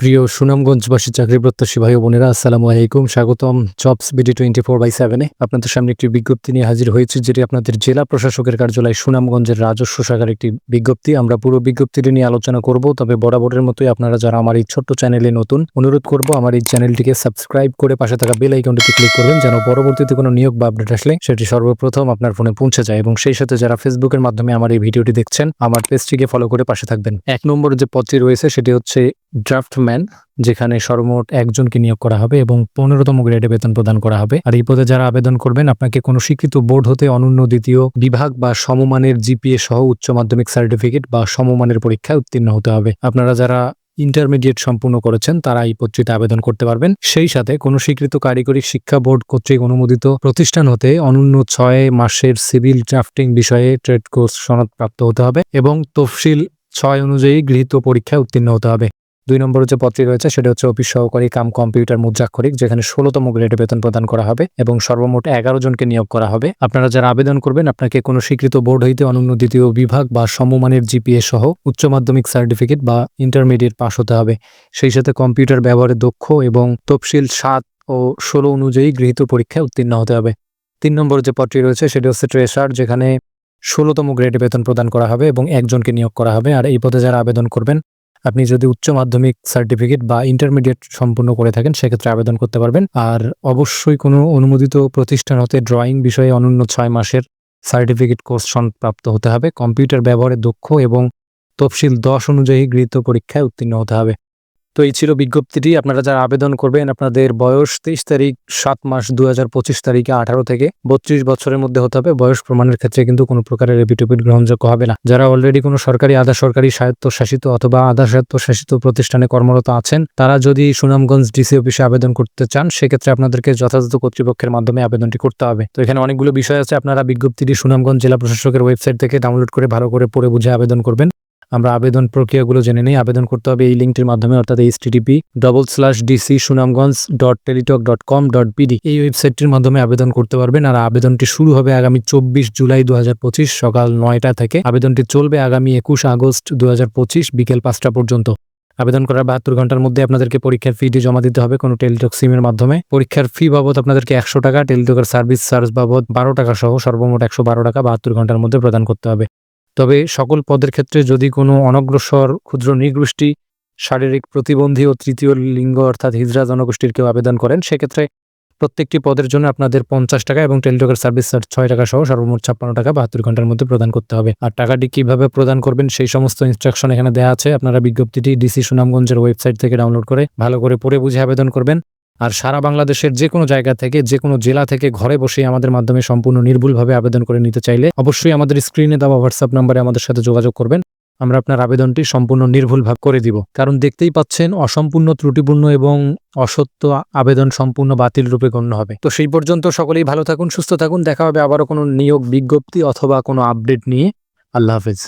প্রিয় সুনামগঞ্জবাসী চাকরি প্রত্যাশী ভাই বোনেরা, আসসালামু আলাইকুম। স্বাগতম jobs BD twenty four by সেভেনে আপনাদের সামনে একটি বিজ্ঞপ্তি নিয়ে হাজির হয়েছে, যেটি আপনাদের জেলা প্রশাসকের কার্যালয় সুনামগঞ্জের রাজস্ব শাখার একটি বিজ্ঞপ্তি। আমরা পুরো বিজ্ঞপ্তিটি নিয়ে আলোচনা করব, তবে বরাবরের মতোই আপনারা যারা আমার এই ছোট্ট চ্যানেলে নতুন, অনুরোধ করব আমার এই চ্যানেলটিকে সাবস্ক্রাইব করে পাশে থাকা বেল আইকনটিতে ক্লিক করবেন, যেন পরবর্তীতে কোনো নিয়োগ বা আপডেট আসলে সেটি সর্বপ্রথম আপনার ফোনে পৌঁছে যায়। এবং সেই সাথে যারা ফেসবুকের মাধ্যমে আমার এই ভিডিওটি দেখছেন, আমার পেজটিকে ফলো করে পাশে থাকবেন। এক নম্বর যে পদটি রয়েছে, সেটি হচ্ছে ড্রাফটম্যান, যেখানে সর্বমোট একজনকে নিয়োগ করা হবে এবং পনেরোতম গ্রেডে বেতন প্রদান করা হবে। আর এই পদে যারা আবেদন করবেন, আপনাকে কোনো স্বীকৃত বোর্ড হতে অনন্য দ্বিতীয় বিভাগ বা সমমানের জিপিএ সহ উচ্চ মাধ্যমিক সার্টিফিকেট বা সমমানের পরীক্ষায় উত্তীর্ণ হতে হবে। আপনারা যারা ইন্টারমিডিয়েট সম্পূর্ণ করেছেন, তারা এই পত্রিতে আবেদন করতে পারবেন। সেই সাথে কোনো স্বীকৃত কারিগরি শিক্ষা বোর্ড কর্তৃক অনুমোদিত প্রতিষ্ঠান হতে অনন্য ছয় মাসের সিভিল ড্রাফটিং বিষয়ে ট্রেড কোর্স সনদ প্রাপ্ত হতে হবে এবং তফসিল ছয় অনুযায়ী গৃহীত পরীক্ষায় উত্তীর্ণ হতে হবে। দুই নম্বর যে পত্রটি রয়েছে সেটা হচ্ছে অফিস সহকারী কাম কম্পিউটার মুদ্রাক্ষরিক যেখানে ষোলোতম গ্রেডে বেতন প্রদান করা হবে এবং সর্বমোট এগারো জনকে নিয়োগ করা হবে। আপনারা যারা আবেদন করবেন, আপনাকে কোনো স্বীকৃত বোর্ড হইতে অনন্য দ্বিতীয় বিভাগ বা সমমানের জিপিএ সহ উচ্চ মাধ্যমিক সার্টিফিকেট বা ইন্টারমিডিয়েট পাস হতে হবে। সেই সাথে কম্পিউটার ব্যবহারে দক্ষ এবং তফসিল সাত ও ষোলো অনুযায়ী গৃহীত পরীক্ষায় উত্তীর্ণ হতে হবে। তিন নম্বর যে পদটি রয়েছে সেটি হচ্ছে ট্রেসার, যেখানে ষোলোতম গ্রেডে বেতন প্রদান করা হবে এবং একজনকে নিয়োগ করা হবে। আর এই পদে যারা আবেদন করবেন আপনি যদি উচ্চ মাধ্যমিক সার্টিফিকেট বা ইন্টারমিডিয়েট সম্পূর্ণ করে থাকেন, সেক্ষেত্রে আবেদন করতে পারবেন। আর অবশ্যই কোনো অনুমোদিত প্রতিষ্ঠান হতে ড্রয়িং বিষয়ে অনন্য ছয় মাসের সার্টিফিকেট কোর্স প্রাপ্ত হতে হবে। কম্পিউটার ব্যবহারে দক্ষ এবং তফসিল দশ অনুযায়ী গৃহীত পরীক্ষায় উত্তীর্ণ হতে হবে। তো এই ছিল বিজ্ঞপ্তিটি। আপনারা যারা আবেদন করবেন, আপনাদের বয়স তেইশ তারিখ, সাত মাস দু হাজার পঁচিশ তারিখে আঠারো থেকে বত্রিশ বছরের মধ্যে হতে হবে। বয়স প্রমাণের ক্ষেত্রে কিন্তু কোনো প্রকারের রেপিটেপিট গ্রহণযোগ্য হবে না। যারা অলরেডি কোনো সরকারি, আধা সরকারি, স্বায়ত্তশাসিত অথবা আধা স্বায়ত্তশাসিত প্রতিষ্ঠানে কর্মরত আছেন, তারা যদি সুনামগঞ্জ ডিসি অফিসে আবেদন করতে চান, সেক্ষেত্রে আপনাদেরকে যথাযথ কর্তৃপক্ষের মাধ্যমে আবেদনটি করতে হবে। তো এখানে অনেকগুলো বিষয় আছে, আপনারা বিজ্ঞপ্তিটি সুনামগঞ্জ জেলা প্রশাসকের ওয়েবসাইট থেকে ডাউনলোড করে ভালো করে পড়ে বুঝে আবেদন করবেন। আমরা আবেদন প্রক্রিয়াগুলো জেনে নেই। আবেদন করতে হবে এই লিঙ্কটির মাধ্যমে, অর্থাৎ H TDP double slash DC Sunamganj dot Teletalk dot com dot BD এই ওয়েবসাইটটির মাধ্যমে আবেদন করতে পারবেন আর আবেদনটি শুরু হবে আগামী চব্বিশ জুলাই দু হাজার পঁচিশ সকাল নয়টা থেকে। আবেদনটি চলবে আগামী একুশ আগস্ট দু হাজার পঁচিশ বিকেল পাঁচটা পর্যন্ত। আবেদন করার বাহাত্তর ঘণ্টার মধ্যে আপনাদেরকে পরীক্ষার ফিটি জমা দিতে হবে কোনো টেলিটক সিমের মাধ্যমে। পরীক্ষার ফি বাবদ আপনাদেরকে একশো টাকা, টেলিটকের সার্ভিস চার্জ বাবদ বারো টাকা সহ সর্বমোট একশো বারো টাকা বাহাত্তর ঘণ্টার মধ্যে প্রদান করতে হবে। তবে সকল পদের ক্ষেত্রে যদি কোনো অনগ্রসর, ক্ষুদ্র, নৃগোষ্ঠী, শারীরিক প্রতিবন্ধী ও তৃতীয় লিঙ্গ অর্থাৎ হিজরা জনগোষ্ঠীর কেউ আবেদন করেন, সেক্ষেত্রে প্রত্যেকটি পদের জন্য আপনাদের পঞ্চাশ টাকা এবং টেলিটকের সার্ভিস চার্জ ছয় টাকা সহ সর্বমোট ছাপ্পান্ন টাকা বাহাত্তর ঘণ্টার মধ্যে প্রদান করতে হবে। আর টাকাটি কীভাবে প্রদান করবেন সেই সমস্ত ইনস্ট্রাকশন এখানে দেওয়া আছে। আপনারা বিজ্ঞপ্তিটি ডিসি সুনামগঞ্জের ওয়েবসাইট থেকে ডাউনলোড করে ভালো করে পড়ে বুঝে আবেদন করবেন। আর সারা বাংলাদেশের যে কোনো জায়গা থেকে, যে কোনো জেলা থেকে ঘরে বসে আমাদের মাধ্যমে সম্পূর্ণ নির্ভুলভাবে আবেদন করে নিতে চাইলে অবশ্যই আমাদের স্ক্রিনে দেওয়া হোয়াটসঅ্যাপ নাম্বারে আমাদের সাথে যোগাযোগ করবেন। আমরা আপনার আবেদনটি সম্পূর্ণ নির্ভুলভাবে করে দিব। কারণ দেখতেই পাচ্ছেন, অসম্পূর্ণ, ত্রুটিপূর্ণ এবং অসত্য আবেদন সম্পূর্ণ বাতিল রূপে গণ্য হবে। তো সেই পর্যন্ত সকলেই ভালো থাকুন, সুস্থ থাকুন। দেখা হবে আবারও কোনো নিয়োগ বিজ্ঞপ্তি অথবা কোনো আপডেট নিয়ে। আল্লাহ হাফেজ।